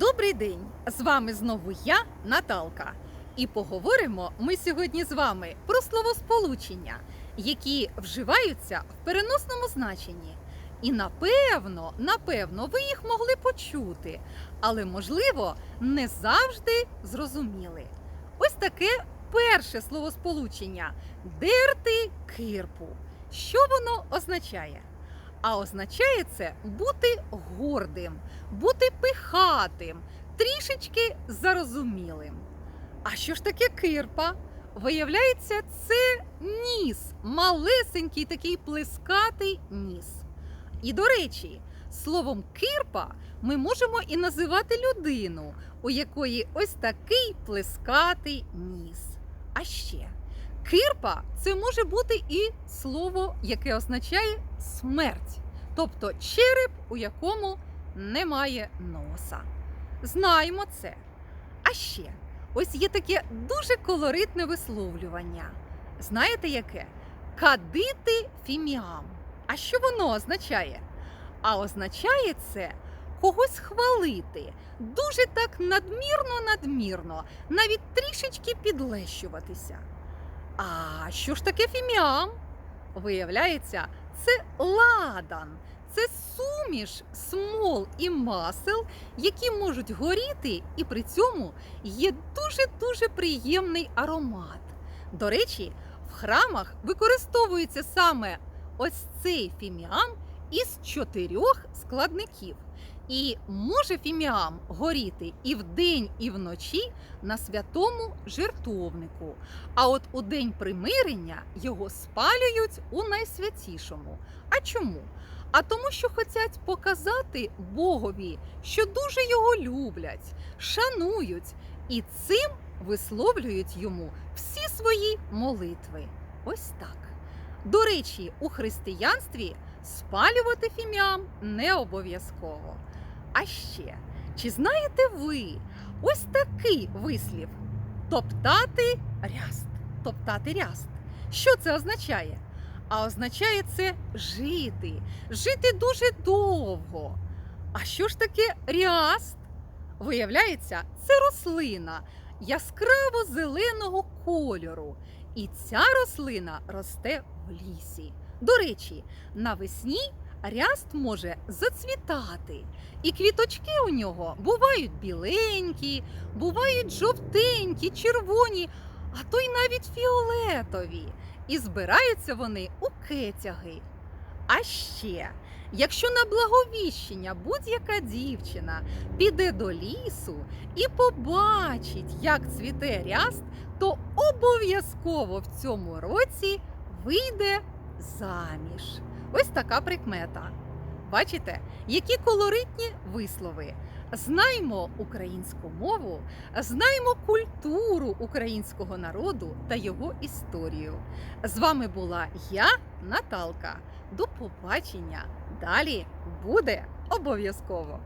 Добрий день! З вами знову я, Наталка. І поговоримо ми сьогодні з вами про словосполучення, які вживаються в переносному значенні. І напевно, напевно, ви їх могли почути, але можливо не завжди зрозуміли. Ось таке перше словосполучення дерти кирпу. Що воно означає? А означає це бути гордим, бути пихатим, трішечки зарозумілим. А що ж таке кирпа? Виявляється, це ніс, малесенький такий плескатий ніс. І до речі, словом кирпа ми можемо і називати людину, у якої ось такий плескатий ніс. А ще кирпа це може бути і слово, яке означає смерть, тобто череп, у якому немає носа. Знаємо це. А ще ось є таке дуже колоритне висловлювання. Знаєте яке? Кадити фіміам. А що воно означає? А означає це когось хвалити, дуже так надмірно, надмірно, навіть трішечки підлещуватися. А що ж таке фіміам? Виявляється, це ладан. Це суміш смол і масел, які можуть горіти, і при цьому є дуже-дуже приємний аромат. До речі, в храмах використовується саме ось цей фіміам із чотирьох складників. І може фіміам горіти і вдень, і вночі на святому жертовнику. А от у день примирення його спалюють у найсвятішому. А чому? А тому, що хочуть показати Богові, що дуже його люблять, шанують і цим висловлюють йому всі свої молитви. Ось так. До речі, у християнстві спалювати фіміам не обов'язково. А ще, чи знаєте ви ось такий вислів топтати ряст? Топтати ряст. Що це означає? А означає це жити, жити дуже довго. А що ж таке ряст? Виявляється, це рослина яскраво зеленого кольору. І ця рослина росте в лісі. До речі, навесні ряст може зацвітати, і квіточки у нього бувають біленькі, бувають жовтенькі, червоні, а то й навіть фіолетові. І збираються вони у кетяги. А ще, якщо на благовіщення будь-яка дівчина піде до лісу і побачить, як цвіте ряст, то обов'язково в цьому році вийде заміж. Ось така прикмета. Бачите, які колоритні вислови. Знаємо українську мову, знаймо культуру українського народу та його історію. З вами була я, Наталка. До побачення. Далі буде обов'язково.